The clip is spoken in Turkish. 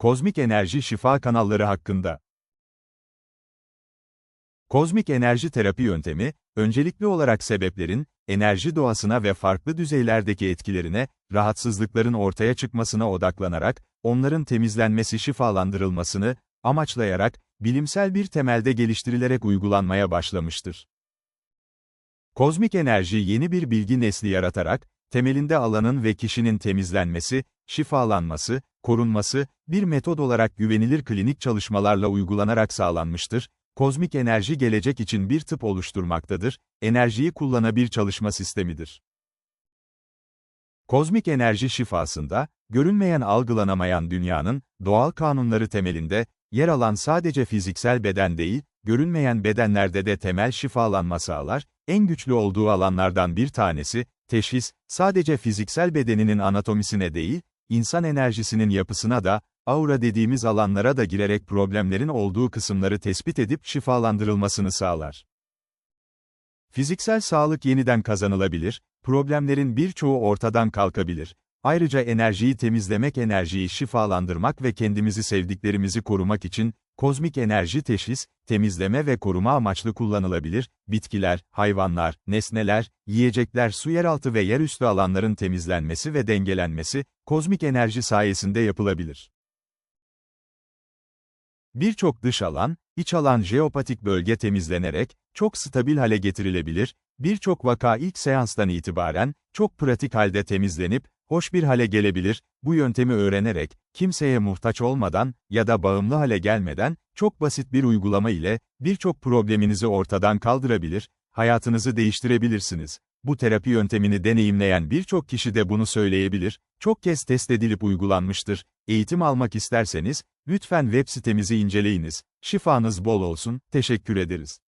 kozmik enerji şifa kanalları hakkında. Kozmik enerji terapi yöntemi, öncelikli olarak sebeplerin, enerji doğasına ve farklı düzeylerdeki etkilerine, rahatsızlıkların ortaya çıkmasına odaklanarak, onların temizlenmesi şifalandırılmasını, amaçlayarak, bilimsel bir temelde geliştirilerek uygulanmaya başlamıştır. Kozmik enerji yeni bir bilgi nesli yaratarak, temelinde alanın ve kişinin temizlenmesi, şifalanması, korunması, bir metod olarak güvenilir klinik çalışmalarla uygulanarak sağlanmıştır. Kozmik enerji gelecek için bir tıp oluşturmaktadır, enerjiyi kullanabil çalışma sistemidir. Kozmik enerji şifasında, görünmeyen algılanamayan dünyanın, doğal kanunları temelinde, yer alan sadece fiziksel beden değil, görünmeyen bedenlerde de temel şifalanma sağlar, en güçlü olduğu alanlardan bir tanesi, teşhis, sadece fiziksel bedeninin anatomisine değil, insan enerjisinin yapısına da, aura dediğimiz alanlara da girerek problemlerin olduğu kısımları tespit edip şifalandırılmasını sağlar. Fiziksel sağlık yeniden kazanılabilir, problemlerin birçoğu ortadan kalkabilir. Ayrıca enerjiyi temizlemek, enerjiyi şifalandırmak ve kendimizi sevdiklerimizi korumak için, kozmik enerji teşhis, temizleme ve koruma amaçlı kullanılabilir, bitkiler, hayvanlar, nesneler, yiyecekler, su yeraltı ve yerüstü alanların temizlenmesi ve dengelenmesi, kozmik enerji sayesinde yapılabilir. Birçok dış alan, iç alan jeopatik bölge temizlenerek, çok stabil hale getirilebilir, birçok vaka ilk seanstan itibaren, çok pratik halde temizlenip, hoş bir hale gelebilir, bu yöntemi öğrenerek, kimseye muhtaç olmadan ya da bağımlı hale gelmeden, çok basit bir uygulama ile, birçok probleminizi ortadan kaldırabilir, hayatınızı değiştirebilirsiniz. Bu terapi yöntemini deneyimleyen birçok kişi de bunu söyleyebilir, çok kez test edilip uygulanmıştır. Eğitim almak isterseniz, lütfen web sitemizi inceleyiniz. Şifanız bol olsun, teşekkür ederiz.